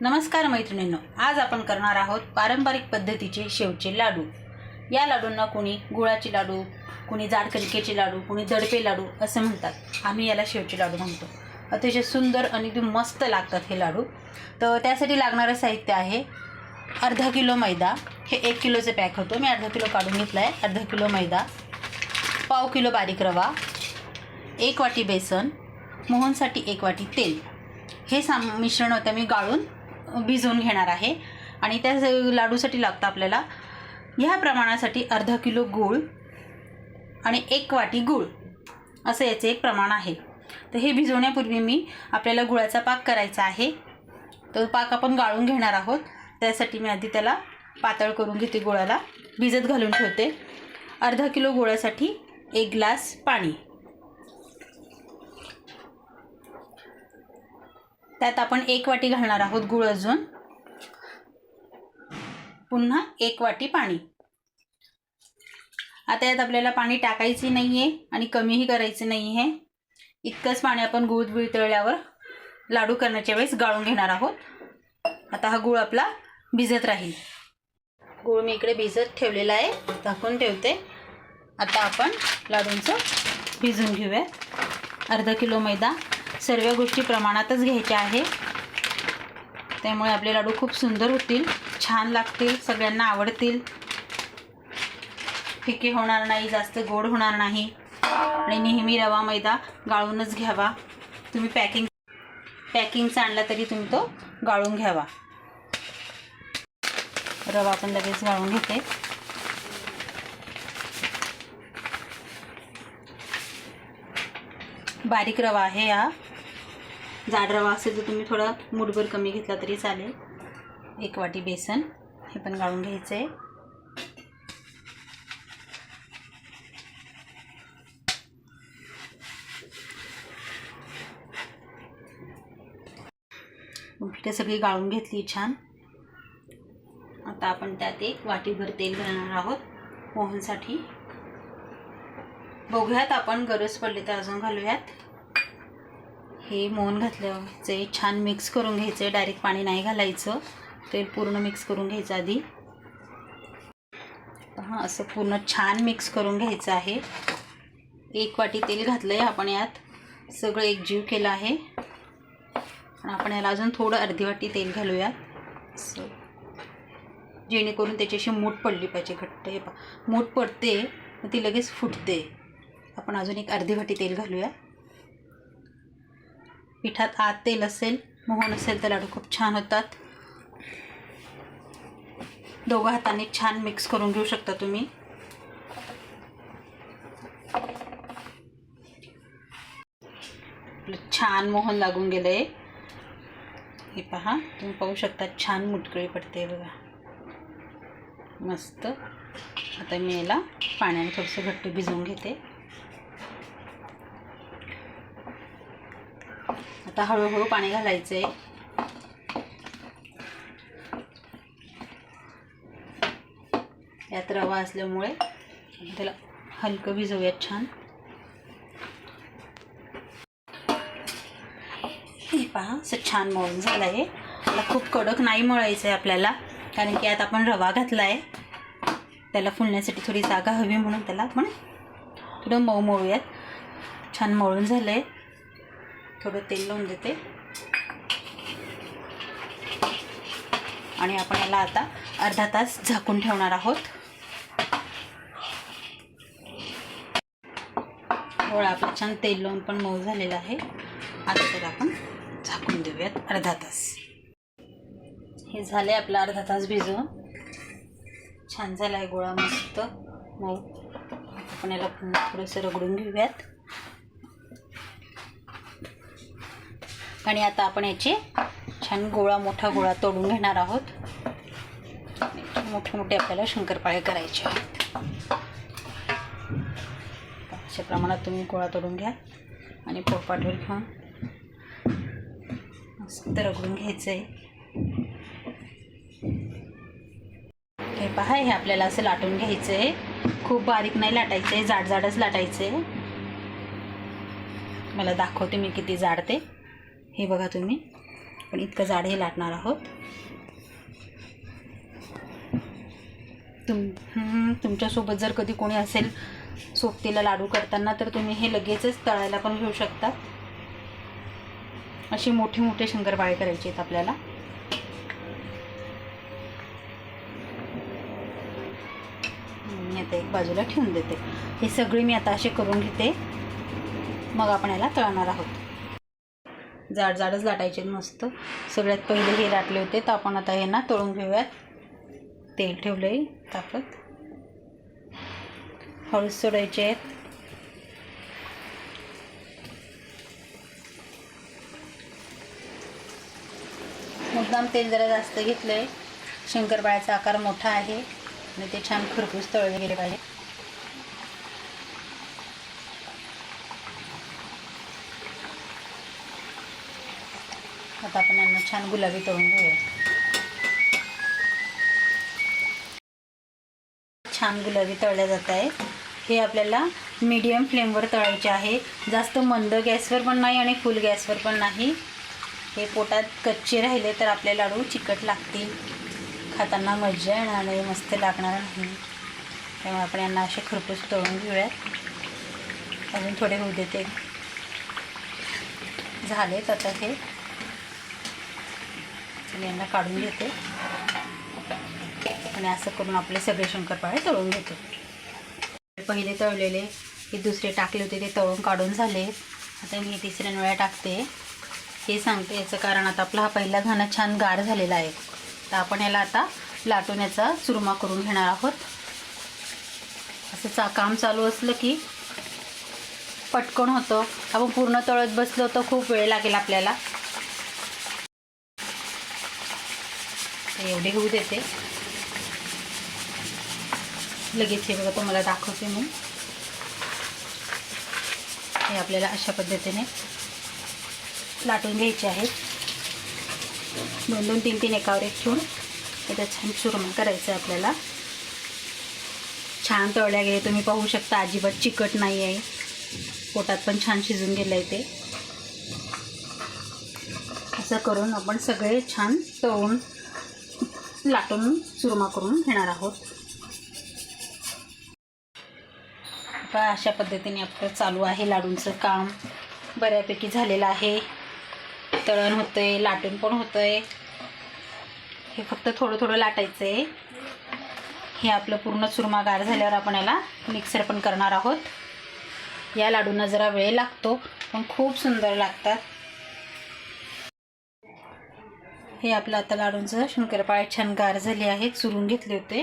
नमस्कार मैत्रिणींनो आज आपण करणार आहोत पारंपरिक पद्धतीचे शेवचे लाडू. या लाडूंना कुणी गुळाचे लाडू कुणी जाड कणकेचे लाडू कुणी दडपे लाडू असं म्हणतात. आम्ही याला शेवचे लाडू म्हणतो. अतिशय सुंदर आणि एकदम मस्त लागतात हे लाडू. तर त्यासाठी लागणारं साहित्य आहे अर्धा किलो मैदा. हे एक किलोचे पॅक होतो. मी अर्धा किलो काढून घेतला आहे अर्धा किलो मैदा पाव किलो बारीक रवा एक वाटी बेसन मोहनसाठी एक वाटी तेल. हे साम मिश्रण होतं मी गाळून भिजवून घेणार आहे. आणि त्या लाडूसाठी लागतं आपल्याला ह्या प्रमाणासाठी अर्धा किलो गूळ आणि एक वाटी गूळ. असं याचे एक प्रमाण आहे. तर हे भिजवण्यापूर्वी मी आपल्याला गुळाचा पाक करायचा आहे. तर पाक आपण गाळून घेणार आहोत. त्यासाठी मी आधी त्याला पातळ करून घेते गुळाला. भिजत घालून ठेवते. अर्धा किलो गुळासाठी एक ग्लास पाणी. त्यात आपण एक वाटी घालणार आहोत गुळ अजून. पुन्हा एक वाटी पाणी. आता यात आपल्याला पाणी टाकायचे नाही आहे आणि कमीही करायचे नाही आहे इतकंच पाणी आपण गुळ वितळल्यावर लाडू करण्याच्या वेळेस गाळून घेणार आहोत. आता हा गुळ आपला भिजत राहील. गुळ मी इकडे भिजत ठेवलेला आहे. झाकून ठेवते. आता आपण लाडूंचं भिजून घेऊया. अर्धा किलो मैदा. सर्व गोष्टी प्रमाणातच घ्यायच्या आहे. त्यामुळे आपले लाडू खूप सुंदर होतील छान लागतील सगळ्यांना आवडतील. फिके होणार नाही जास्त गोड होणार नाही. आणि नेहमी रवा मैदा गाळूनच घ्यावा. तुम्ही पॅकिंग पॅकिंगचा आणला तरी तुम्ही तो गाळून घ्यावा. रवा पण लगेच गाळून घेते. बारीक रवा आहे हा. जाड रवा असेल तर तुम्ही थोडा मुठभर कमी घेतला तरी चालेल. एक वाटी बेसन हे पण गाळून घ्यायचं आहे पिठं सगळी गाळून घेतली छान. आता आपण त्यात एक वाटीभर तेल घालणार आहोत मोहनसाठी. बघूयात आपण गरज पडली तर अजून घालूयात. हे मोहन घातल्याचे छान मिक्स करून घ्यायचं. आहे डायरेक्ट पाणी नाही घालायचं. तेल पूर्ण मिक्स करून घ्यायचं आधी. हां असं पूर्ण छान मिक्स करून घ्यायचं आहे. एक वाटी तेल घातलं आहे आपण यात. सगळं एकजीव केलं आहे. आणि आपण याला अजून थोडं अर्धी वाटी तेल घालूयात. असं. जेणेकरून त्याच्याशी मूठ पडली पाहिजे घट्ट. हे पा मूठ पडते मग ती लगेच फुटते. आपण अजून एक अर्धी वाटी तेल घालूया पिठात आत तेल असेल मोहन असेल तर लाडू खूप छान होतात. दोघं हाताने छान मिक्स करून घेऊ शकता तुम्ही. आपलं छान मोहन लागून गेलं आहे हे पहा तुम्ही पाहू शकता छान मुटकळी पडते बघा. मस्त. आता मी याला पाण्याने थोडंसं घट्ट भिजवून घेते. आता हळूहळू पाणी घालायचं आहे यात रवा असल्यामुळे त्याला हलकं भिजवूयात छान. हे पहा असं छान मळून झालं आहे त्याला खूप कडक नाही मळायचं आहे आपल्याला कारण की यात आपण रवा घातला आहे त्याला फुलण्यासाठी थोडी जागा हवी म्हणून त्याला आपण थोडं मऊ मळूयात. छान मळून झालं आहे थोडं तेल लावून देते. आणि आपण याला आता अर्धा तास झाकून ठेवणार आहोत. गोळा आपला छान तेल लावून पण मऊ झालेला आहे. आता त्याला आपण झाकून देऊयात अर्धा तास. हे झाले आपला अर्धा तास भिजवून. छान झाला आहे गोळा मस्त मऊ. आपण याला पुन्हा थोडंसं रगडून घेऊयात. आणि आता आपण याचे छान गोळा मोठा गोळा तोडून घेणार आहोत. मोठे मोठे आपल्याला शंकरपाळे करायचे आहेत. अशा प्रमाणात तुम्ही गोळा तोडून घ्या आणि पोपाटवर घेऊन मस्त रगडून घ्यायचं आहे हे पहा हे आपल्याला असं लाटून घ्यायचं आहे खूप बारीक नाही लाटायचं आहे जाड जाडच लाटायचं आहे मला दाखवते मी किती जाड ते. हे बघा तुम्ही. पण इतकं जाड हे लाटणार आहोत. तुम तुमच्यासोबत जर कधी कोणी असेल सोबतीला लाडू करताना तर तुम्ही हे लगेचच तळायला पण घेऊ शकता. असे मोठे मोठे शंकरपाळे करायचे आहेत आपल्याला. मी आता एक बाजूला ठेवून देते. हे सगळे मी आता असे करून घेते. मग आपण याला तळणार आहोत. जाड जाडच लाटायचे आहेत मस्त. सगळ्यात पहिले हे लाटले होते तर आपण आता हे ना तळून घेऊयात. तेल ठेवलं आहे तापत हळू सोडायचे आहेत. मुद्दाम तेल जरा जास्त घेतलं आहे शंकरपाळ्याचा आकार मोठा आहे. आणि ते छान खरपूस तळले गेले पाहिजे. आता आपण यांना छान गुलाबी तळून घेऊया. छान गुलाबी तळल्या जात आहे हे आपल्याला मीडियम फ्लेमवर तळायचे आहे. जास्त मंद गॅसवर पण नाही आणि फुल गॅसवर पण नाही. हे पोटात कच्चे राहिले तर आपले लाडू चिकट लागतील. खाताना मज्जा येणार नाही मस्त लागणार नाही. त्यामुळे आपण यांना असे खरपूस तळून घेऊयात. अजून थोडे होऊ देते. झालेत आता हे. आणि यांना काढून घेते. आणि असं करून आपले सगळे शंकरपाळे तळून घेतो. पहिले तळलेले हे दुसरे टाकले होते ते तळून काढून झाले. आता मी तिसऱ्या वेळा टाकते. हे सांगते याचं कारण आता आपला हा पहिला घाणा छान गार झालेला आहे. तर आपण याला आता लाटून याचा चुरमा करून घेणार आहोत. असं चा काम चालू असलं की पटकन होतं. आपण पूर्ण तळत बसलो तर खूप वेळ लागेल आपल्याला. एवढे होऊ देते. लगेच हे बघा तुम्हाला दाखवते मी. हे आपल्याला अशा पद्धतीने लाटून घ्यायचे आहेत. दोन दोन तीन तीन एकावर एक ठेवून त्याच्यात छान चुरमा करायचं आहे आपल्याला. छान तळल्या गेले. तुम्ही पाहू शकता अजिबात चिकट नाही आहे. पोटात पण छान शिजून गेलं आहे ते. असं करून आपण सगळे छान तळून लाटून चुरमा करून घेणार आहोत. आता अशा पद्धतीने आपलं चालू आहे लाडूंचं काम. बऱ्यापैकी झालेलं आहे. तळण होतं आहे लाटून पण होतं आहे हे फक्त थोडं थोडं लाटायचं आहे हे आपलं पूर्ण चुरमा गार झाल्यावर आपण याला मिक्सर पण करणार आहोत. या लाडूंना जरा वेळ लागतो पण खूप सुंदर लागतात. हे आपलं आता लाडूंचं शंकरपाळे छान गार झाले आहेत चुरून घेतले होते.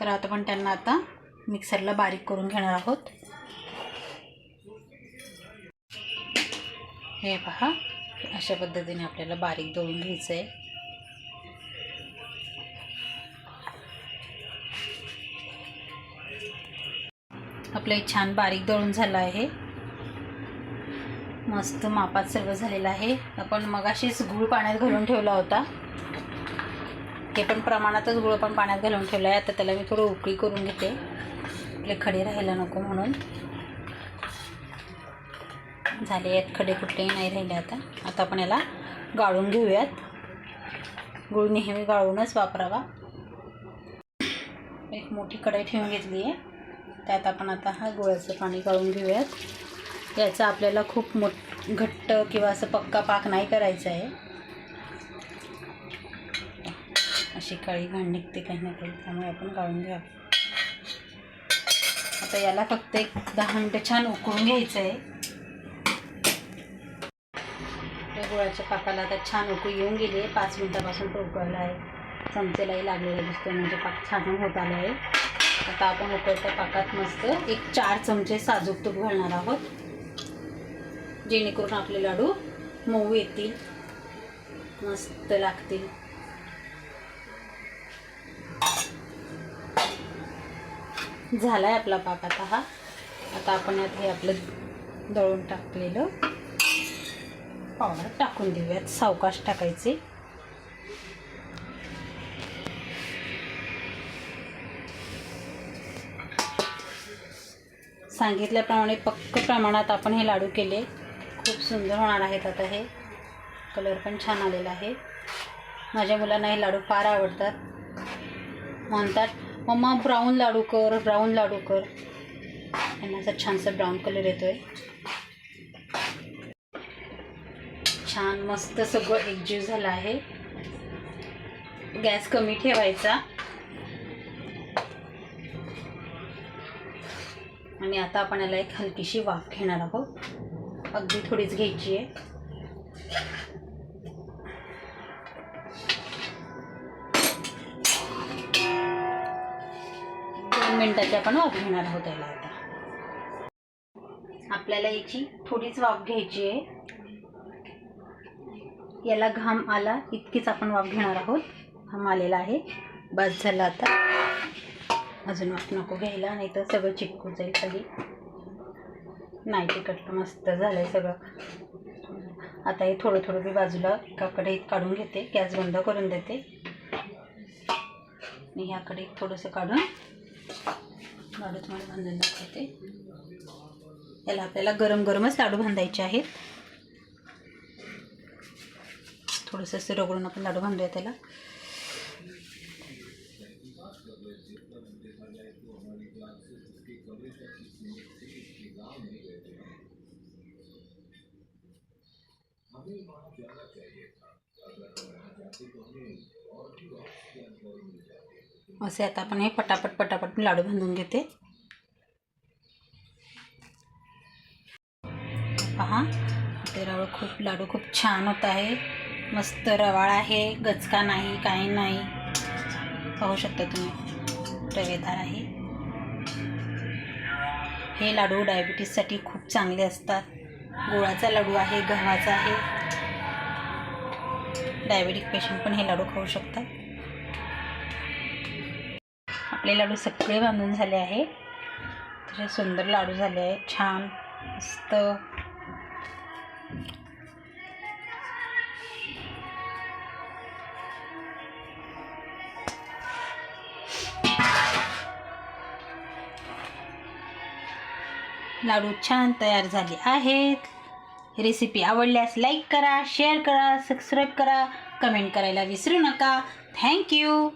तर आता पण त्यांना आता मिक्सरला बारीक करून घेणार आहोत. हे पहा अशा पद्धतीने आपल्याला बारीक दळून घ्यायचं आहे आपलं छान बारीक दळून झालं आहे. मस्त मापात सर्व झालेलं आहे. आपण मगाशीच गूळ पाण्यात घालून ठेवला होता. हे पण प्रमाणातच गुळ पण पाण्यात घालून ठेवलं आहे. आता त्याला मी थोडं उकळी करून घेते. आपले खडे राहायला नको म्हणून. झाले आहेत खडे कुठलेही नाही राहिले आता. आता आपण याला गाळून घेऊयात. गुळ नेहमी गाळूनच वापरावा. एक मोठी कढाई ठेवून घेतली आहे. त्यात आपण आता हा गुळाचं पाणी गाळून घेऊयात. याचा आपल्याला खूप मोठ घट्ट किंवा असं पक्का पाक नाही करायचा आहे. अशी काळी घाण निघते काही ना काही त्यामुळे आपण गाळून घ्या. आता याला फक्त एक दहा मिनटं छान उकळून घ्यायचं आहे त्या गुळाच्या पाकाला आता छान उकळी येऊन गेली आहे. पाच मिनटापासून तो उकळला आहे. चमचेलाही लागलेला दिसतो म्हणजे पाक छान होत आला आहे आता आपण उकळत्या पाकात मस्त एक चार चमचे साजूक तूप घालणार आहोत. जेणेकरून आपले लाडू मऊ येतील मस्त लागतील. झाला आहे आपला पाक आता हा. आता आपण यात हे आपलं दळून टाकलेलं पावडर टाकून देऊयात. सावकाश टाकायचे. सांगितल्याप्रमाणे पक्क प्रमाणात आपण हे लाडू केले. खूप सुंदर होणार आहेत आता हे. कलर पण छान आलेला आहे. माझ्या मुलांना हे लाडू फार आवडतात. म्हणतात मम्मा ब्राऊन लाडू कर ब्राऊन लाडू कर. यांना असा छानसा ब्राऊन कलर येतो आहे छान मस्त सगळं एकजीव झालं आहे. गॅस कमी ठेवायचा. आणि आता आपण याला एक हलकीशी वाफ घेणार आहोत. अगदी थोडीच घ्यायची आहे. दोन मिनिटाची आपण वाफ घेणार आहोत याला आता. आपल्याला याची थोडीच वाफ घ्यायची आहे. याला घाम आला इतकीच आपण वाफ घेणार आहोत. घाम आलेला आहे. बस झाला आता. अजून वाफ नको घ्यायला नाही तर सगळं चिटकून जाईल खाली. नाही तिखटलं मस्त झालं आहे सगळं. आता हे थोडं थोडं मी बाजूला एकाकडे काढून घेते. गॅस बंद करून देते. आणि ह्याकडे थोडंसं काढून लाडू तुम्हाला बांधून दाखवते याला आपल्याला गरम गरमच लाडू बांधायचे आहेत. थोडंसं असं रगडून आपण लाडू बांधूया त्याला. असे आता आपण हे पटापट पटापट लाडू बांधून घेते. पहा ते रवळ खूप लाडू खूप छान होत आहे. मस्त रवाळ आहे गचका नाही काही नाही. पाहू शकता तुम्ही रवेदार आहे. हे लाडू डायबिटीजसाठी खूप चांगले असतात. गुळाचा लाडू आहे गव्हाचा आहे. डायबेटिक पेशंट पण हे लाडू खाऊ शकतात. आपले लाडू सगळे बांधून झाले आहे. तसे सुंदर लाडू झाले आहेत छान मस्त. लाडू छान तयार झाले आहेत. रेसिपी आवडल्यास लाईक करा शेअर करा सबस्क्राईब करा. कमेंट करायला विसरू नका. थँक्यू